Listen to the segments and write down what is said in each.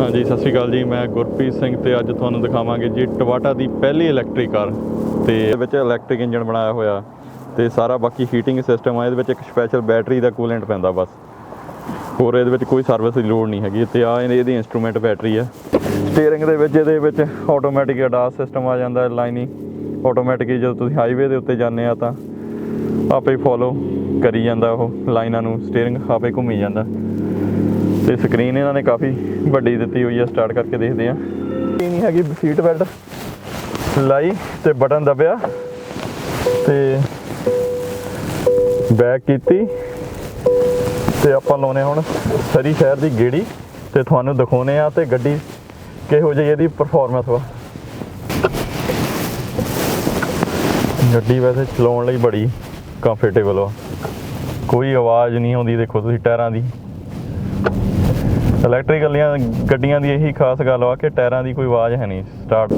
ਹਾਂਜੀ, ਸਤਿ ਸ਼੍ਰੀ ਅਕਾਲ ਜੀ। ਮੈਂ ਗੁਰਪ੍ਰੀਤ ਸਿੰਘ ਤੇ ਅੱਜ ਤੁਹਾਨੂੰ ਦਿਖਾਵਾਂਗੇ ਜੀ ਟਵਾਟਾ ਦੀ ਪਹਿਲੀ ਇਲੈਕਟ੍ਰਿਕ ਕਾਰ ਤੇ ਇਹਦੇ ਵਿੱਚ ਇਲੈਕਟ੍ਰਿਕ ਇੰਜਨ ਬਣਾਇਆ ਹੋਇਆ ਤੇ ਸਾਰਾ ਬਾਕੀ ਹੀਟਿੰਗ ਸਿਸਟਮ ਆ, ਇਹਦੇ ਵਿੱਚ ਇੱਕ ਸਪੈਸ਼ਲ ਬੈਟਰੀ ਦਾ ਕੂਲੈਂਟ ਪੈਂਦਾ ਬਸ। ਹੋਰ ਇਹਦੇ ਵਿੱਚ ਕੋਈ ਸਰਵਿਸ ਦੀ ਲੋੜ ਨਹੀਂ ਹੈਗੀ। ਤੇ ਆ ਇਹਦੀ ਇਨਸਟਰੂਮੈਂਟ ਬੈਟਰੀ ਆ। ਸਟੀਅਰਿੰਗ ਦੇ ਵਿੱਚ, ਇਹਦੇ ਵਿੱਚ ਆਟੋਮੈਟਿਕ ਅਡਾਸ ਸਿਸਟਮ ਆ ਜਾਂਦਾ ਲਾਈਨਿੰਗ ਆਟੋਮੈਟਿਕ ਜਦੋਂ ਤੁਸੀਂ ਹਾਈਵੇ ਦੇ ਉੱਤੇ ਜਾਂਦੇ ਆ ਤਾਂ ਆਪੇ ਫੋਲੋ ਕਰੀ ਜਾਂਦਾ ਉਹ ਲਾਈਨਾਂ ਨੂੰ ਸਟੀਅਰਿੰਗ ਆਪੇ ਘੁੰਮੀ ਜਾਂਦਾ। ਤੇ ਸਕਰੀਨ ਇਹਨਾਂ ਨੇ ਕਾਫੀ ਵੱਡੀ ਦਿੱਤੀ ਹੋਈ ਆ ਸਟਾਰਟ ਕਰਕੇ ਦੇਖਦੇ ਆ ਇਹ ਨਹੀਂ ਹੈਗੀ ਸੀਟ ਬੈਲਟ ਲਾਈ ਤੇ ਬਟਨ ਦਬਿਆ ਤੇ ਬੈਕ ਕੀਤੀ ਤੇ ਆਪਾਂ ਲਾਉਨੇ ਹੁਣ ਸਰੀ ਸ਼ਹਿਰ ਦੀ ਗੇੜੀ ਤੇ ਤੁਹਾਨੂੰ ਦਿਖਾਉਨੇ ਆ ਤੇ ਗੱਡੀ ਕਿਹੋ ਜਿਹੀ ਇਹਦੀ ਪਰਫਾਰਮੈਂਸ ਵਾ। ਗੱਡੀ ਵੈਸੇ ਚਲਾਉਣ ਲਈ ਬੜੀ ਕੰਫਰਟੇਬਲ ਵਾ। ਕੋਈ ਆਵਾਜ਼ ਨਹੀਂ ਆਉਂਦੀ, ਦੇਖੋ ਤੁਸੀਂ ਟਾਇਰਾਂ ਦੀ। ਇਲੈਕਟ੍ਰਿਕ ਵਾਲੀਆਂ ਗੱਡੀਆਂ ਦੀ ਇਹੀ ਖਾਸ ਗੱਲ ਵਾ ਕਿ ਟਾਇਰਾਂ ਦੀ ਕੋਈ ਆਵਾਜ਼ ਹੈ ਨਹੀਂ ਸਟਾਰਟ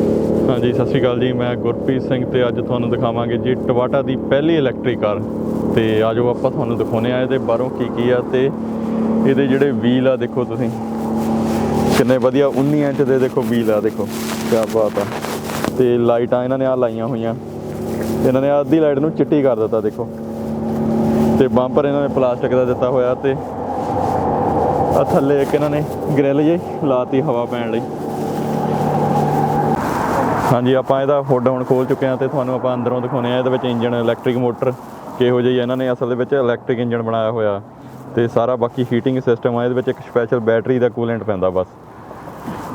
ਹਾਂਜੀ, ਸਤਿ ਸ਼੍ਰੀ ਅਕਾਲ ਜੀ, ਮੈਂ ਗੁਰਪ੍ਰੀਤ ਸਿੰਘ ਤੇ ਅੱਜ ਤੁਹਾਨੂੰ ਦਿਖਾਵਾਂਗੇ ਜੀ ਟਵਾਟਾ ਦੀ ਪਹਿਲੀ ਇਲੈਕਟ੍ਰਿਕ ਕਾਰ ਤੇ ਆਜੋ ਆਪਾਂ ਤੁਹਾਨੂੰ ਦਿਖਾਉਨੇ ਆ ਇਹਦੇ ਬਾਹਰੋਂ ਕੀ ਕੀ ਆ ਤੇ ਇਹਦੇ ਜਿਹੜੇ ਵੀਲ ਆ ਦੇਖੋ ਤੁਸੀਂ। ਕਿੰਨੇ ਵਧੀਆ 19 ਇੰਚ ਦੇ ਦੇਖੋ ਵੀਲ ਆ ਦੇਖੋ ਕੀ ਬਾਤ ਆ। ਤੇ ਲਾਈਟਾਂ ਇਹਨਾਂ ਨੇ ਆ ਲਾਈਆਂ ਹੋਈਆਂ। ਇਹਨਾਂ ਨੇ ਅੱਧੀ ਲਾਈਟ ਨੂੰ ਚਿੱਟੀ ਕਰ ਦਿੱਤਾ ਦੇਖੋ। ਤੇ ਬੰਪਰ ਇਹਨਾਂ ਨੇ ਪਲਾਸਟਿਕ ਦਾ ਦਿੱਤਾ ਹੋਇਆ ਤੇ ਆ ਥੱਲੇ ਇੱਕ ਇਹਨਾਂ ਨੇ ਗ੍ਰਿਲ ਜੇ ਲਾਤੀ ਹਵਾ ਪੈਣ ਲਈ। ਹਾਂਜੀ, ਆਪਾਂ ਇਹਦਾ ਫੁੱਡ ਹੁਣ ਖੋਲ ਚੁੱਕੇ ਹਾਂ ਤੇ ਤੁਹਾਨੂੰ ਆਪਾਂ ਅੰਦਰੋਂ ਦਿਖਾਉਨੇ ਆ ਇਹਦੇ ਵਿੱਚ ਇੰਜਨ ਇਲੈਕਟ੍ਰਿਕ ਮੋਟਰ ਕਿਹੋ ਜਿਹੀ ਇਹਨਾਂ ਨੇ ਅਸਲ ਦੇ ਵਿੱਚ ਇਲੈਕਟ੍ਰਿਕ ਇੰਜਨ ਬਣਾਇਆ ਹੋਇਆ। ਤੇ ਸਾਰਾ ਬਾਕੀ ਹੀਟਿੰਗ ਸਿਸਟਮ ਆ। ਇਹਦੇ ਵਿੱਚ ਇੱਕ ਸਪੈਸ਼ਲ ਬੈਟਰੀ ਦਾ ਕੂਲੈਂਟ ਪੈਂਦਾ ਬਸ।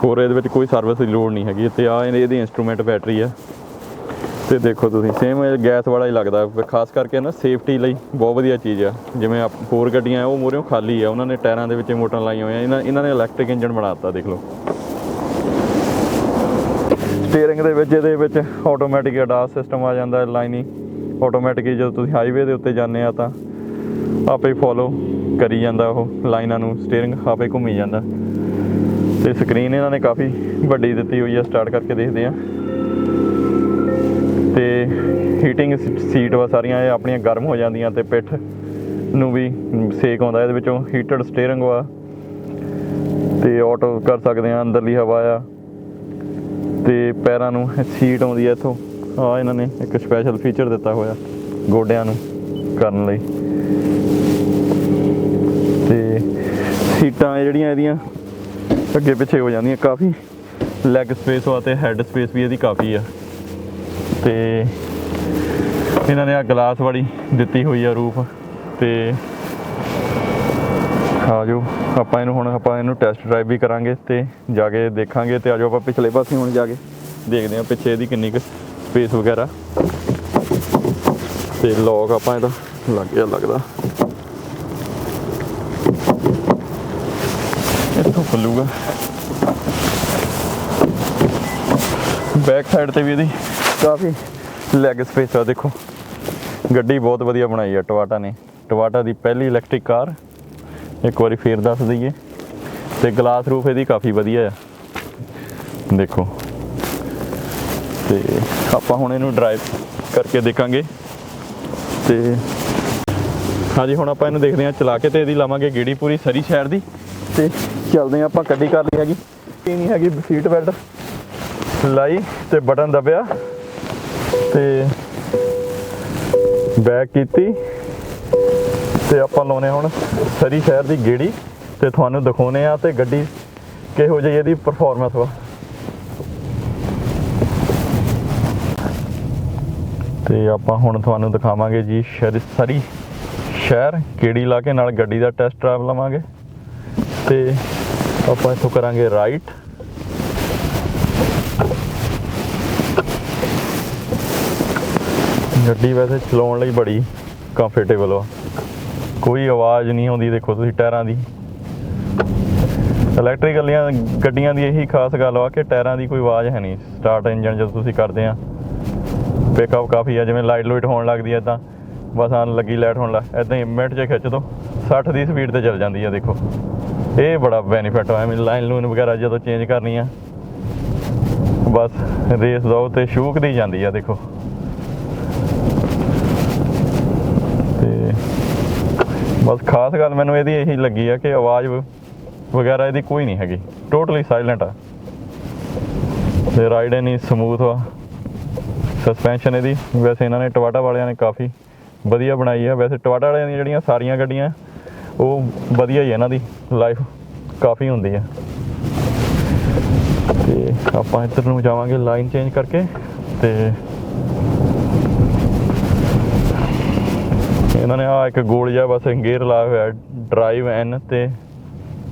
ਹੋਰ ਇਹਦੇ ਵਿੱਚ ਕੋਈ ਸਰਵਿਸ ਦੀ ਲੋੜ ਨਹੀਂ ਹੈਗੀ। ਤੇ ਆ ਇਹਦੀ ਇਨਸਟਰੂਮੈਂਟ ਬੈਟਰੀ ਆ। ਤੇ ਦੇਖੋ ਤੁਸੀਂ ਸੇਮ ਗੈਸ ਵਾਲਾ ਹੀ ਲੱਗਦਾ। ਖਾਸ ਕਰਕੇ ਨਾ ਸੇਫਟੀ ਲਈ ਬਹੁਤ ਵਧੀਆ ਚੀਜ਼ ਆ। ਜਿਵੇਂ ਆਪ- ਹੋਰ ਗੱਡੀਆਂ, ਉਹ ਮੋਰਿਓ ਖਾਲੀ ਆ। ਉਹਨਾਂ ਨੇ ਟਾਇਰਾਂ ਦੇ ਵਿੱਚ ਮੋਟਰਾਂ ਲਾਈਆਂ ਹੋਈਆਂ। ਇਹਨਾਂ ਇਹਨਾਂ ਨੇ ਇਲੈਕਟ੍ਰਿਕ ਇੰਜਨ ਬਣਾਤਾ ਦੇਖ ਲਓ। ਸਟੀਅਰਿੰਗ ਦੇ ਵਿੱਚ, ਇਹਦੇ ਵਿੱਚ ਆਟੋਮੈਟਿਕ ਅਡਾਸ ਸਿਸਟਮ ਆ ਜਾਂਦਾ ਲਾਈਨਿੰਗ ਆਟੋਮੈਟਿਕਲੀ ਜਦੋਂ ਤੁਸੀਂ ਹਾਈਵੇ ਦੇ ਉੱਤੇ ਜਾਂਦੇ ਆ ਤਾਂ ਆਪੇ ਫੋਲੋ ਕਰੀ ਜਾਂਦਾ ਉਹ ਲਾਈਨਾਂ ਨੂੰ। ਸਟੀਅਰਿੰਗ ਆਪੇ ਘੁੰਮੀ ਜਾਂਦਾ। ਤੇ ਸਕਰੀਨ ਇਹਨਾਂ ਨੇ ਕਾਫੀ ਵੱਡੀ ਦਿੱਤੀ ਹੋਈ ਆ। ਸਟਾਰਟ ਕਰਕੇ ਦੇਖਦੇ ਆ। ਤੇ ਹੀਟਿੰਗ ਸੀਟ ਵਾ ਸਾਰੀਆਂ, ਇਹ ਆਪਣੀਆਂ ਗਰਮ ਹੋ ਜਾਂਦੀਆਂ ਤੇ ਪਿੱਠ ਨੂੰ ਵੀ ਸੇਕ ਆਉਂਦਾ, ਇਹਦੇ ਵਿੱਚੋਂ ਹੀਟਡ ਸਟੀਅਰਿੰਗ ਵਾ। ਤੇ ਆਟੋ ਕਰ ਸਕਦੇ ਆ ਅੰਦਰਲੀ ਹਵਾ ਆ। ਤੇ ਪੈਰਾਂ ਨੂੰ ਸੀਟ ਆਉਂਦੀ ਹੈ ਇੱਥੋਂ। ਆ ਇਹਨਾਂ ਨੇ ਇੱਕ ਸਪੈਸ਼ਲ ਫੀਚਰ ਦਿੱਤਾ ਹੋਇਆ, ਗੋਡਿਆਂ ਨੂੰ ਕਰਨ ਲਈ। ਤੇ ਸੀਟਾਂ ਜਿਹੜੀਆਂ ਇਹਦੀਆਂ ਅੱਗੇ ਪਿੱਛੇ ਹੋ ਜਾਂਦੀਆਂ, ਕਾਫੀ ਲੈਗ ਸਪੇਸ ਵਾ ਤੇ ਹੈੱਡ ਸਪੇਸ ਵੀ ਇਹਦੀ ਕਾਫੀ ਆ। ਤੇ ਇਹਨਾਂ ਨੇ ਆ ਗਲਾਸ ਵਾਲੀ ਦਿੱਤੀ ਹੋਈ ਆ ਰੂਫ ਤੇ ਆਜੋ ਆਪਾਂ ਇਹਨੂੰ ਹੁਣ ਆਪਾਂ ਇਹਨੂੰ ਟੈਸਟ ਡਰਾਈਵ ਵੀ ਕਰਾਂਗੇ ਤੇ ਜਾ ਕੇ ਦੇਖਾਂਗੇ ਤੇ ਆਜੋ ਆਪਾਂ ਪਿਛਲੇ ਪਾਸੇ ਹੁਣ ਜਾ ਕੇ ਦੇਖਦੇ ਹਾਂ ਪਿੱਛੇ ਇਹਦੀ ਕਿੰਨੀ ਕੁ ਸਪੇਸ ਵਗੈਰਾ। ਤੇ ਲੋਕ ਆਪਾਂ ਇਹਦਾ ਲੱਗ ਗਿਆ ਲੱਗਦਾ। ਇੱਥੋਂ ਖੁੱਲੂਗਾ। ਬੈਕ ਸਾਈਡ ਤੇ ਵੀ ਇਹਦੀ ਕਾਫੀ ਲੈਗ ਸਪੇਸ ਆ, ਦੇਖੋ। ਗੱਡੀ ਬਹੁਤ ਵਧੀਆ ਬਣਾਈ ਹੈ ਟਵਾਟਾ ਨੇ। ਟਵਾਟਾ ਦੀ ਪਹਿਲੀ ਇਲੈਕਟ੍ਰਿਕ ਕਾਰ ਇੱਕ ਵਾਰੀ ਫੇਰ ਦੱਸ ਦਈਏ। ਤੇ ਗਲਾਸ ਰੂਫ ਇਹਦੀ ਕਾਫੀ ਵਧੀਆ ਆ। ਦੇਖੋ। ਤੇ ਆਪਾਂ ਹੁਣ ਇਹਨੂੰ ਡਰਾਈਵ ਕਰਕੇ ਦੇਖਾਂਗੇ। ਤੇ ਹਾਂਜੀ, ਹੁਣ ਆਪਾਂ ਇਹਨੂੰ ਦੇਖਦੇ ਹਾਂ, ਚਲਾ ਕੇ ਤੇ ਇਹਦੀ ਲਾਵਾਂਗੇ ਗੇੜੀ ਪੂਰੀ ਸਰੀ ਸ਼ਹਿਰ ਦੀ। ਤੇ ਚੱਲਦੇ ਹਾਂ ਆਪਾਂ ਕੱਢੀ ਕਰ ਲਈ ਹੈਗੀ। ਇਹ ਨਹੀਂ ਹੈਗੀ ਸੀਟ ਬੈਲਟ ਲਾਈ ਤੇ ਬਟਨ ਦਬਿਆ। ਤੇ ਬੈਕ ਕੀਤੀ ਤੇ ਆਪਾਂ ਲਾਉਨੇ ਹੁਣ ਸਰੀ ਸ਼ਹਿਰ ਦੀ ਗੇੜੀ ਤੇ ਤੁਹਾਨੂੰ ਦਿਖਾਉਨੇ ਆ ਤੇ ਗੱਡੀ ਕਿਹੋ ਜਿਹੀ ਇਹਦੀ ਪਰਫਾਰਮੈਂਸ ਵਾ। ਤੇ ਆਪਾਂ ਹੁਣ ਤੁਹਾਨੂੰ ਦਿਖਾਵਾਂਗੇ ਜੀ ਸ਼ਹਿਰ ਸਰੀ ਸ਼ਹਿਰ ਗੇੜੀ ਲਾ ਕੇ ਨਾਲ ਗੱਡੀ ਦਾ ਟੈਸਟ ਡਰਾਈਵ ਲਵਾਂਗੇ ਤੇ ਆਪਾਂ ਇੱਥੋਂ ਕਰਾਂਗੇ ਰਾਈਟ ਗੱਡੀ ਵੈਸੇ ਚਲਾਉਣ ਲਈ ਬੜੀ ਕੰਫਰਟੇਬਲ ਵਾ ਕੋਈ ਆਵਾਜ਼ ਨਹੀਂ ਆਉਂਦੀ, ਦੇਖੋ ਤੁਸੀਂ ਟਾਇਰਾਂ ਦੀ। ਇਲੈਕਟ੍ਰਿਕ ਗੱਡੀਆਂ ਦੀ ਇਹੀ ਖਾਸ ਗੱਲ ਵਾ ਕਿ ਟਾਇਰਾਂ ਦੀ ਕੋਈ ਆਵਾਜ਼ ਹੈ ਨਹੀਂ। ਸਟਾਰਟ ਇੰਜਨ ਜਦੋਂ ਤੁਸੀਂ ਕਰਦੇ ਆ ਪਿਕਅਪ ਕਾਫੀ ਆ, ਜਿਵੇਂ ਲਾਈਟ ਲੂਇਟ ਹੋਣ ਲੱਗਦੀ ਐ ਤਾਂ ਬਸ ਆਨ ਲੱਗੀ ਲਾਈਟ ਹੋਣ ਲੱਗ ਐਦਾਂ ਹੀ ਮਿੰਟ 'ਚ ਖਿੱਚ ਦੋ 60 ਦੀ ਸਪੀਡ ਤੇ ਚੱਲ ਜਾਂਦੀ ਆ, ਦੇਖੋ। ਇਹ ਬੜਾ ਬੈਨੀਫਿਟ ਹੋਇਆ ਮੈਨੂੰ ਲਾਈਨ ਲੂਨ ਵਗੈਰਾ ਜਦੋਂ ਚੇਂਜ ਕਰਨੀ ਆ, ਬਸ ਰੇਸ ਦੋ ਤੇ ਸ਼ੂਕਦੀ ਜਾਂਦੀ ਆ, ਦੇਖੋ ਤੇ ਬਸ ਖਾਸ ਗੱਲ ਮੈਨੂੰ ਇਹਦੀ ਇਹੀ ਲੱਗੀ ਆ ਕਿ ਆਵਾਜ਼ ਵਗੈਰਾ ਇਹਦੀ ਕੋਈ ਨਹੀਂ ਹੈਗੀ। ਟੋਟਲੀ ਸਾਇਲੈਂਟ ਆ। ਤੇ ਰਾਈਡ ਇਨੀ ਸਮੂਥ ਆ। ਸਸਪੈਂਸ਼ਨ ਇਹਦੀ, ਵੈਸੇ ਇਹਨਾਂ ਨੇ ਟਵਾਟਾ ਵਾਲਿਆਂ ਨੇ ਕਾਫੀ ਵਧੀਆ ਬਣਾਈ ਆ। ਵੈਸੇ ਟਵਾਟਾ ਵਾਲਿਆਂ ਦੀਆਂ ਜਿਹੜੀਆਂ ਸਾਰੀਆਂ ਗੱਡੀਆਂ, ਉਹ ਵਧੀਆ ਹੀ ਇਹਨਾਂ ਦੀ। ਲਾਈਫ ਕਾਫੀ ਹੁੰਦੀ ਆ। ਤੇ ਆਪਾਂ ਇੱਧਰ ਨੂੰ ਜਾਵਾਂਗੇ ਲਾਈਨ ਚੇਂਜ ਕਰਕੇ ਤੇ ਇਹਨਾਂ ਨੇ ਆ ਇੱਕ ਗੋਲ ਜਿਹਾ ਬਸ ਗੇਅਰ ਲਾਇਆ ਹੋਇਆ ਡਰਾਈਵ ਐਨ ਤੇ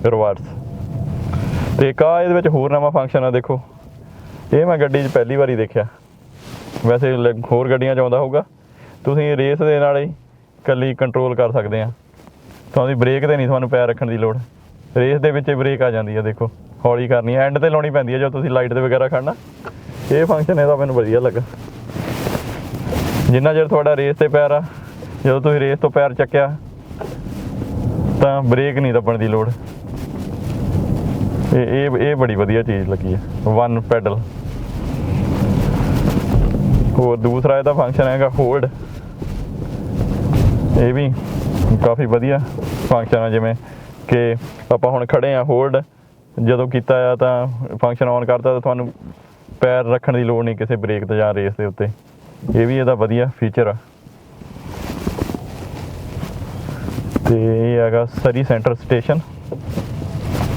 ਰਿਵਰਸ ਤੇ ਇੱਕ ਆ ਇਹਦੇ ਵਿੱਚ ਹੋਰ ਨਵਾਂ ਫੰਕਸ਼ਨ ਆ, ਦੇਖੋ। ਇਹ ਮੈਂ ਗੱਡੀ 'ਚ ਪਹਿਲੀ ਵਾਰੀ ਦੇਖਿਆ। ਵੈਸੇ ਲ- ਹੋਰ ਗੱਡੀਆਂ 'ਚ ਆਉਂਦਾ ਹੋਊਗਾ। ਤੁਸੀਂ ਰੇਸ ਦੇ ਨਾਲ ਹੀ ਕੱਲੀ ਕੰਟਰੋਲ ਕਰ ਸਕਦੇ ਆ। ਤੁਹਾਨੂੰ ਬ੍ਰੇਕ ਤੇ ਨਹੀਂ ਤੁਹਾਨੂੰ ਪੈਰ ਰੱਖਣ ਦੀ ਲੋੜ। ਰੇਸ ਦੇ ਵਿੱਚ ਹੀ ਬ੍ਰੇਕ ਆ ਜਾਂਦੀ ਹੈ ਦੇਖੋ। ਹੌਲੀ ਕਰਨੀ ਹੈ ਐਂਡ ਤੇ ਲਾਉਣੀ ਪੈਂਦੀ ਹੈ ਜਦੋਂ ਤੁਸੀਂ ਲਾਈਟ ਦੇ ਵਗੈਰਾ ਖੜਨਾ। ਇਹ ਫੰਕਸ਼ਨ ਇਹਦਾ ਮੈਨੂੰ ਵਧੀਆ ਲੱਗਾ। ਜਿੰਨਾ ਚਿਰ ਤੁਹਾਡਾ ਰੇਸ ਤੇ ਪੈਰ ਆ ਜਦੋਂ ਤੁਸੀਂ ਰੇਸ ਤੋਂ ਪੈਰ ਚੱਕਿਆ, ਤਾਂ ਬ੍ਰੇਕ ਨਹੀਂ ਦੱਬਣ ਦੀ ਲੋੜ। ਇਹ ਇਹ ਇਹ ਬੜੀ ਵਧੀਆ ਚੀਜ਼ ਲੱਗੀ ਹੈ ਵਨ ਪੈਡਲ ਹੋਰ ਦੂਸਰਾ ਇਹਦਾ ਫੰਕਸ਼ਨ ਹੈਗਾ ਹੋਲਡ ਇਹ ਵੀ ਕਾਫੀ ਵਧੀਆ ਫੰਕਸ਼ਨ ਆ, ਜਿਵੇਂ ਕਿ ਆਪਾਂ ਹੁਣ ਖੜੇ ਆ ਹੋਲਡ ਜਦੋਂ ਕੀਤਾ ਆ ਤਾਂ ਫੰਕਸ਼ਨ ਆਨ ਕਰਤਾ ਤਾਂ ਤੁਹਾਨੂੰ ਪੈਰ ਰੱਖਣ ਦੀ ਲੋੜ ਨਹੀਂ ਕਿਸੇ ਬ੍ਰੇਕ ਤੇ ਜਾਂ ਰੇਸ ਦੇ ਉੱਤੇ। ਇਹ ਵੀ ਇਹਦਾ ਵਧੀਆ ਫੀਚਰ ਆ। ਤੇ ਇਹ ਹੈਗਾ ਸਰੀ ਸੈਂਟਰ ਸਟੇਸ਼ਨ।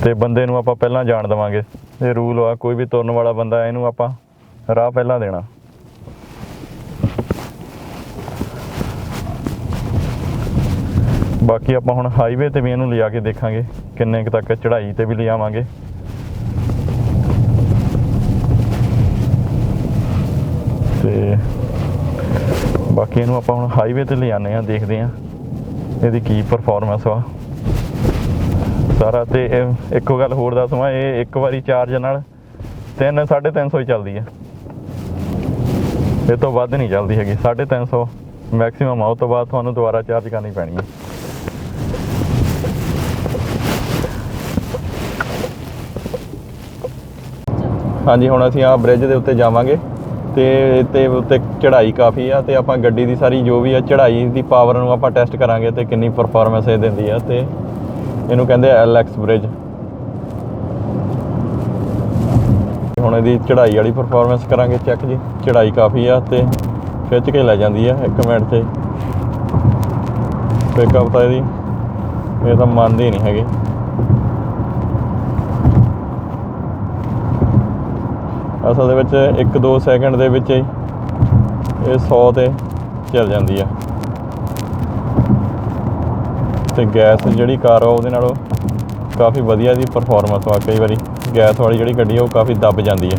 ਤੇ ਬੰਦੇ ਨੂੰ ਆਪਾਂ ਪਹਿਲਾਂ ਜਾਣ ਦੇਵਾਂਗੇ। ਇਹ ਰੂਲ ਆ, ਕੋਈ ਵੀ ਤੁਰਨ ਵਾਲਾ ਬੰਦਾ ਇਹਨੂੰ ਆਪਾਂ ਰਾਹ ਪਹਿਲਾਂ ਦੇਣਾ। ਬਾਕੀ ਆਪਾਂ ਹੁਣ ਹਾਈਵੇ ਤੇ ਵੀ ਇਹਨੂੰ ਲਿਜਾ ਕੇ ਦੇਖਾਂਗੇ, ਕਿੰਨੇ ਕੁ ਤੱਕ ਚੜ੍ਹਾਈ ਤੇ ਵੀ ਲਿਜਾਵਾਂਗੇ। ਤੇ ਬਾਕੀ ਇਹਨੂੰ ਆਪਾਂ ਹੁਣ ਹਾਈਵੇ ਤੇ ਲਿਜਾਨੇ ਆ ਦੇਖਦੇ ਆ ਇਹਦੀ ਕੀ ਪਰਫਾਰਮੈਂਸ ਆ ਸਾਰਾ ਤੇ ਇੱਕੋ ਗੱਲ ਹੋਰ ਦੱਸਵਾਂ ਇਹ ਇੱਕ ਵਾਰੀ ਚਾਰਜ ਨਾਲ 3 350 ਹੀ ਚੱਲਦੀ ਹੈ ਇਹ ਤੋਂ ਵੱਧ ਨਹੀਂ ਚੱਲਦੀ ਹੈਗੀ। 350 ਮੈਕਸਿਮਮ ਆ, ਉਹ ਤੋਂ ਬਾਅਦ ਤੁਹਾਨੂੰ ਦੁਬਾਰਾ ਚਾਰਜ ਕਰਨੀ ਪੈਣੀ ਹੈ ਹਾਂਜੀ, ਹੁਣ ਅਸੀਂ ਆ ਬ੍ਰਿਜ ਦੇ ਉੱਤੇ ਜਾਵਾਂਗੇ। ਤੇ ਤੇ ਉੱਤੇ ਚੜ੍ਹਾਈ ਕਾਫੀ ਆ ਤੇ ਆਪਾਂ ਗੱਡੀ ਦੀ ਸਾਰੀ ਜੋ ਵੀ ਆ ਚੜ੍ਹਾਈ ਦੀ ਪਾਵਰ ਨੂੰ ਆਪਾਂ ਟੈਸਟ ਕਰਾਂਗੇ ਤੇ ਕਿੰਨੀ ਪਰਫਾਰਮੈਂਸ ਇਹ ਦਿੰਦੀ ਆ ਤੇ ਇਹਨੂੰ ਕਹਿੰਦੇ ਆ ਐਲਐਕਸ ਬ੍ਰਿਜ ਹੁਣ ਇਹਦੀ ਚੜ੍ਹਾਈ ਵਾਲੀ ਪਰਫਾਰਮੈਂਸ ਕਰਾਂਗੇ ਚੈੱਕ ਜੀ, ਚੜ੍ਹਾਈ ਕਾਫੀ ਆ ਤੇ ਖਿੱਚ ਕੇ ਲੈ ਜਾਂਦੀ ਆ ਇੱਕ ਮਿੰਟ 'ਚ ਪਿਕਅਪ ਤਾਂ ਇਹਦੀ, ਇਹ ਤਾਂ ਮੰਨਦੀ ਨਹੀਂ ਹੈਗੀ। ਅਸਲ ਦੇ ਵਿੱਚ 1-2 ਸੈਕਿੰਡ ਦੇ ਵਿੱਚ ਹੀ ਇਹ 100 ਤੇ ਚੱਲ ਜਾਂਦੀ ਆ। ਤੇ ਗੈਸ ਜਿਹੜੀ ਕਾਰ ਆ, ਉਹਦੇ ਨਾਲੋਂ ਕਾਫੀ ਵਧੀਆ ਦੀ ਪਰਫਾਰਮੈਂਸ ਆ ਕਈ ਵਾਰੀ ਗੈਸ ਵਾਲੀ ਜਿਹੜੀ ਗੱਡੀ ਆ, ਉਹ ਕਾਫੀ ਦੱਬ ਜਾਂਦੀ ਹੈ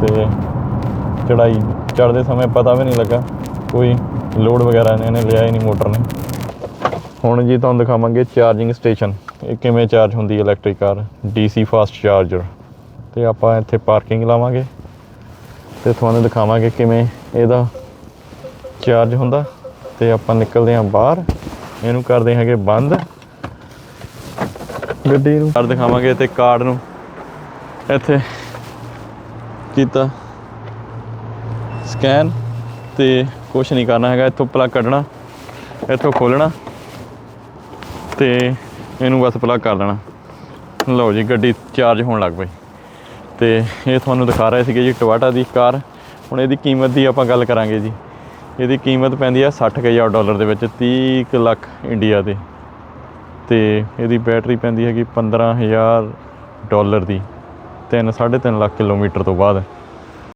ਤੇ ਚੜਾਈ ਚੜਦੇ ਸਮੇਂ ਪਤਾ ਵੀ ਨਹੀਂ ਲੱਗਾ। ਕੋਈ ਲੋਡ ਵਗੈਰਾ ਨੇ ਇਹਨੇ ਲਿਆ ਹੀ ਨਹੀਂ, ਮੋਟਰ ਨੇ। ਹੁਣ ਜੀ ਤੁਹਾਨੂੰ ਦਿਖਾਵਾਂਗੇ ਚਾਰਜਿੰਗ ਸਟੇਸ਼ਨ ਇਹ ਕਿਵੇਂ ਚਾਰਜ ਹੁੰਦੀ ਹੈ electric car DC fast charger ਤੇ ਆਪਾਂ ਇੱਥੇ ਪਾਰਕਿੰਗ ਲਾਵਾਂਗੇ। ਤੇ ਤੁਹਾਨੂੰ ਦਿਖਾਵਾਂਗੇ ਕਿਵੇਂ ਇਹਦਾ ਚਾਰਜ ਹੁੰਦਾ। ਤੇ ਆਪਾਂ ਨਿਕਲਦੇ ਹਾਂ ਬਾਹਰ। ਇਹਨੂੰ ਕਰਦੇ ਹੈਗੇ ਬੰਦ। ਗੱਡੀ ਨੂੰ ਕਰ ਦਿਖਾਵਾਂਗੇ ਤੇ ਕਾਰਡ ਨੂੰ। ਇੱਥੇ ਕੀਤਾ ਸਕੈਨ ਤੇ ਕੁਝ ਨਹੀਂ ਕਰਨਾ ਹੈਗਾ। ਇੱਥੋਂ ਪਲੱਗ ਕੱਢਣਾ, ਇੱਥੋਂ ਖੋਲਣਾ ਤੇ ਇਹਨੂੰ ਬਸ ਪਲੱਗ ਕਰ ਲੈਣਾ ਲਓ ਜੀ, ਗੱਡੀ ਚਾਰਜ ਹੋਣ ਲੱਗ ਪਈ। ਤੇ ਇਹ ਤੁਹਾਨੂੰ ਦਿਖਾ ਰਹੇ ਸੀਗੇ ਜੀ ਟਵਾਟਾ ਦੀ ਕਾਰ। ਹੁਣ ਇਹਦੀ ਕੀਮਤ ਦੀ ਆਪਾਂ ਗੱਲ ਕਰਾਂਗੇ ਜੀ। ਇਹਦੀ ਕੀਮਤ ਪੈਂਦੀ ਆ 60000 ਡਾਲਰ ਦੇ ਵਿੱਚ 30 ਕੁ ਲੱਖ ਇੰਡੀਆ ਦੇ ਤੇ ਇਹਦੀ ਬੈਟਰੀ ਪੈਂਦੀ ਹੈਗੀ 15000 ਡਾਲਰ ਦੀ। 3 3.5 ਲੱਖ ਕਿਲੋਮੀਟਰ ਤੋਂ ਬਾਅਦ।